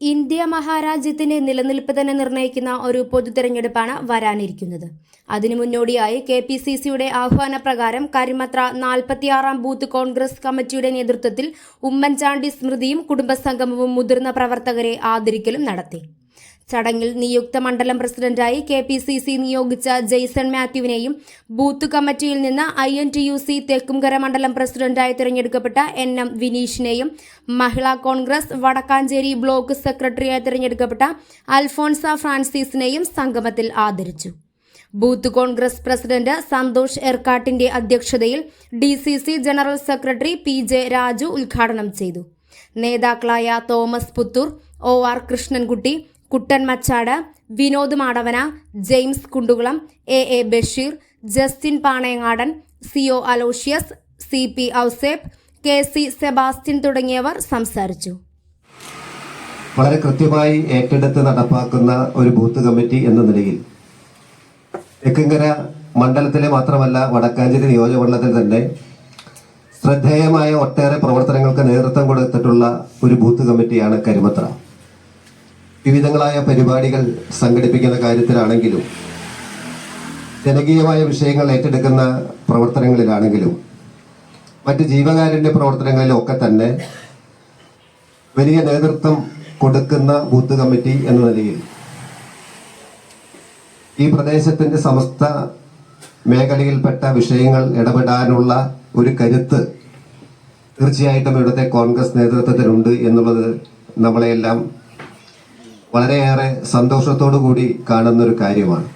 India മഹാരാജ്യത്തിന്റെ നിലനിൽപ്പ് തന്നെ നിർണയിക്കുന്ന ഒരു പൊതു തെരഞ്ഞെടുപ്പാണ് വരാനിരിക്കുന്നത്. അതിനു മുന്നോടിയായി കെ പി സി സിയുടെ ആഹ്വാനപ്രകാരം കരിമത്ര നാൽപ്പത്തിയാറാം ബൂത്ത് കോൺഗ്രസ് കമ്മിറ്റിയുടെ നേതൃത്വത്തിൽ ഉമ്മൻചാണ്ടി സ്മൃതിയും കുടുംബസംഗമവും മുതിർന്ന പ്രവർത്തകരെ ആദരിക്കലും നടത്തി. ചടങ്ങിൽ നിയുക്ത മണ്ഡലം പ്രസിഡന്റായി കെ പി സി സി നിയോഗിച്ച ജെയ്സൺ മാത്യുവിനെയും ബൂത്ത് കമ്മിറ്റിയിൽ നിന്ന് I N T U C Thekkumkara മണ്ഡലം പ്രസിഡന്റായി തിരഞ്ഞെടുക്കപ്പെട്ട എൻ എം വിനീഷിനെയും മഹിളാ കോൺഗ്രസ് വടക്കാഞ്ചേരി ബ്ലോക്ക് സെക്രട്ടറിയായി തിരഞ്ഞെടുക്കപ്പെട്ട അൽഫോൺസ ഫ്രാൻസിസിനെയും സംഗമത്തിൽ ആദരിച്ചു. ബൂത്ത് കോൺഗ്രസ് പ്രസിഡന്റ് സന്തോഷ് എർക്കാട്ടിന്റെ അധ്യക്ഷതയിൽ D C C general secretary P J Raju ഉദ്ഘാടനം ചെയ്തു. നേതാക്കളായ Thomas Puthur O R Krishnankutty Kuttan Machad Vinod Madavana James Kundukulam A A Basheer Justin Panayangadan C O Aloysius C P Ouseph K C Sebastian തുടങ്ങിയവർ സംസാരിച്ചു. വളരെ കൃത്യമായി ഏറ്റെടുത്ത് നടപ്പാക്കുന്ന ഒരു ബൂത്ത് കമ്മിറ്റി എന്ന നിലയിൽ തെക്കിങ്കര മണ്ഡലത്തിലെ മാത്രമല്ല വടക്കാഞ്ചേരി നിയോജകമണ്ഡലത്തിൽ തന്നെ ശ്രദ്ധേയമായ ഒട്ടേറെ പ്രവർത്തനങ്ങൾക്ക് നേതൃത്വം കൊടുത്തിട്ടുള്ള ഒരു ബൂത്ത് കമ്മിറ്റിയാണ് കരിമത്ര. വിവിധങ്ങളായ പരിപാടികൾ സംഘടിപ്പിക്കുന്ന കാര്യത്തിലാണെങ്കിലും ജനകീയമായ വിഷയങ്ങൾ ഏറ്റെടുക്കുന്ന പ്രവർത്തനങ്ങളിലാണെങ്കിലും മറ്റ് ജീവകാരുണ്യ പ്രവർത്തനങ്ങളിലും ഒക്കെ തന്നെ വലിയ നേതൃത്വം കൊടുക്കുന്ന ബൂത്ത് കമ്മിറ്റി എന്ന നിലയിൽ ഈ പ്രദേശത്തിന്റെ സമസ്ത മേഖലയിൽപ്പെട്ട വിഷയങ്ങൾ ഇടപെടാനുള്ള ഒരു കരുത്ത് തീർച്ചയായിട്ടും ഇവിടുത്തെ കോൺഗ്രസ് നേതൃത്വത്തിനുണ്ട് എന്നുള്ളത് നമ്മളെയെല്ലാം വളരെയേറെ സന്തോഷത്തോടു കൂടി കാണുന്ന ഒരു കാര്യമാണ്.